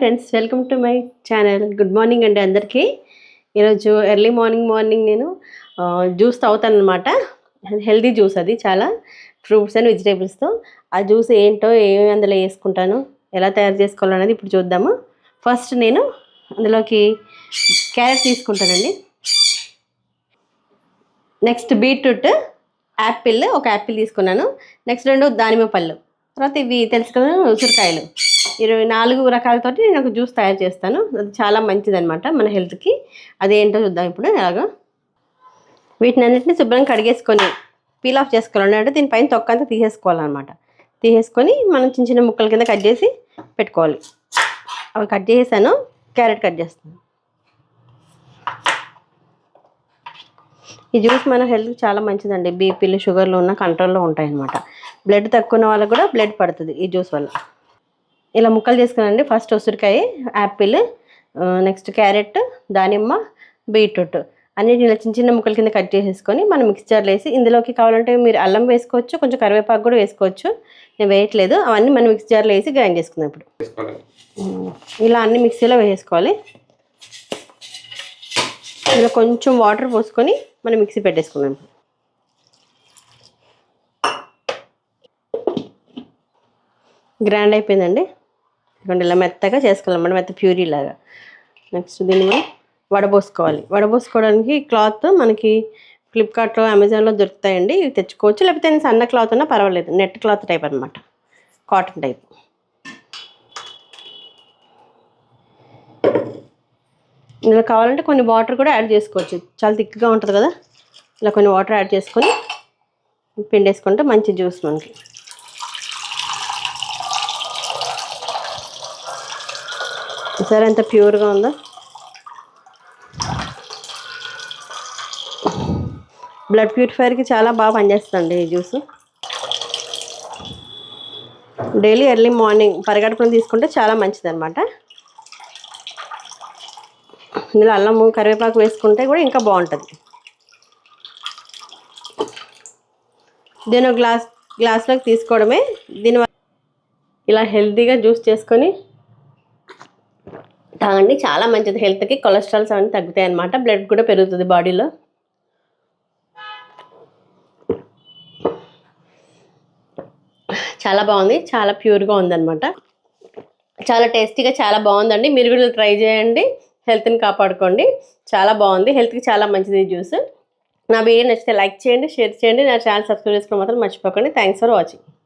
Friends welcome to my channel good morning అండి అందరికీ. ఈరోజు ఎర్లీ మార్నింగ్ మార్నింగ్ నేను జ్యూస్ తాగుతానమాట హెల్దీ జ్యూస్ అది చాలా. ఫ్రూట్స్ అండ్ వెజిటేబుల్స్తో ఆ జ్యూస్ ఏంటో ఏమి అందులో వేసుకుంటాను ఎలా తయారు చేసుకోవాలనేది ఇప్పుడు చూద్దాము. ఫస్ట్ నేను అందులోకి క్యారెట్ తీసుకుంటానండి. నెక్స్ట్ బీట్రూట్ యాపిల్ ఒక యాపిల్ తీసుకున్నాను. నెక్స్ట్ రెండు దానిమ్మ పళ్ళు. తర్వాత ఇవి తెలుసు కదా ఉసిరికాయలు. ఇరవై నాలుగు రకాలతోటి నేను ఒక జ్యూస్ తయారు చేస్తాను. అది చాలా మంచిదన్నమాట మన హెల్త్కి. అదేంటో చూద్దాం ఇప్పుడు ఎలాగో. వీటిని అన్నింటినీ శుభ్రంగా కడిగేసుకొని పీల్ ఆఫ్ చేసుకోవాలి అంటే దీనిపైన తొక్క అంతా తీసేసుకోవాలన్నమాట. తీసేసుకొని మనం చిన్న చిన్న ముక్కల కింద కట్ చేసి పెట్టుకోవాలి. అవి కట్ చేసాను క్యారెట్ కట్ చేస్తాను. ఈ జ్యూస్ మన హెల్త్కి చాలా మంచిదండి. బీపీలు షుగర్లు ఉన్న కంట్రోల్లో ఉంటాయన్నమాట. బ్లడ్ తక్కువ ఉన్న వాళ్ళకి కూడా బ్లడ్ పడుతుంది ఈ జ్యూస్ వల్ల. ఇలా ముక్కలు చేసుకున్నానండి ఫస్ట్ ఉసిరికాయ యాపిల్ నెక్స్ట్ క్యారెట్ దానిమ్మ బీట్రూట్. అన్నిటిని ఇలా చిన్న చిన్న ముక్కల కింద కట్ చేసేసుకొని మనం మిక్స్చర్లో వేసి ఇందులోకి కావాలంటే మీరు అల్లం వేసుకోవచ్చు కొంచెం కరివేపాకు కూడా వేసుకోవచ్చు. నేను వేయట్లేదు. అవన్నీ మనం మిక్స్ జార్లో వేసి గ్రైండ్ చేసుకుందాం ఇప్పుడు. ఇలా అన్ని మిక్సీలో వేసేసుకోవాలి ఇలా కొంచెం వాటర్ పోసుకొని మనం మిక్సీ పెట్టేసుకుందాం గ్రాండ్ అయిపోయిందండి. ఇదిగోండి ఇలా మెత్తగా చేసుకోవాలన్నమాట మెత్త ప్యూరీ లాగా. నెక్స్ట్ దీన్ని మనం వడబోసుకోవాలి. వడబోసుకోవడానికి క్లాత్ మనకి ఫ్లిప్కార్ట్లో అమెజాన్లో దొరుకుతాయండి. ఇవి తెచ్చుకోవచ్చు. లేకపోతే సన్న క్లాత్ ఉన్నా పర్వాలేదు. నెట్ క్లాత్ టైప్ అనమాట కాటన్ టైప్. ఇందులో కావాలంటే కొన్ని వాటర్ కూడా యాడ్ చేసుకోవచ్చు. చాలా థిక్గా ఉంటుంది కదా? ఇలా కొన్ని వాటర్ యాడ్ చేసుకొని పిండేసుకుంటే మంచి జ్యూస్ మనకి. సరే ఎంత ప్యూర్గా ఉందో. బ్లడ్ ప్యూరిఫైర్కి చాలా బాగా పనిచేస్తుందండి ఈ జ్యూస్. డైలీ ఎర్లీ మార్నింగ్ పరిగడుపున తీసుకుంటే చాలా మంచిదన్నమాట. ఇందులో అల్లము కరివేపాకు వేసుకుంటే కూడా ఇంకా బాగుంటుంది. దీని ఒక గ్లాస్ గ్లాస్లోకి తీసుకోవడమే. దీనివల్ల ఇలా హెల్తీగా జ్యూస్ చేసుకొని తాగండి. చాలా మంచిది. హెల్త్కి కొలెస్ట్రాల్స్ అవన్నీ తగ్గుతాయి అన్నమాట. బ్లడ్ కూడా పెరుగుతుంది బాడీలో. చాలా బాగుంది. చాలా ప్యూర్గా ఉందన్నమాట. చాలా టేస్టీగా చాలా బాగుందండి. మీరు కూడా ట్రై చేయండి. హెల్త్ని కాపాడుకోండి. చాలా బాగుంది. హెల్త్కి చాలా మంచిది జ్యూస్. నా వీడియో నచ్చితే లైక్ చేయండి షేర్ చేయండి. నా ఛానల్ సబ్స్క్రైబ్ చేసుకోవడం మాత్రం మర్చిపోకండి. Thanks for watching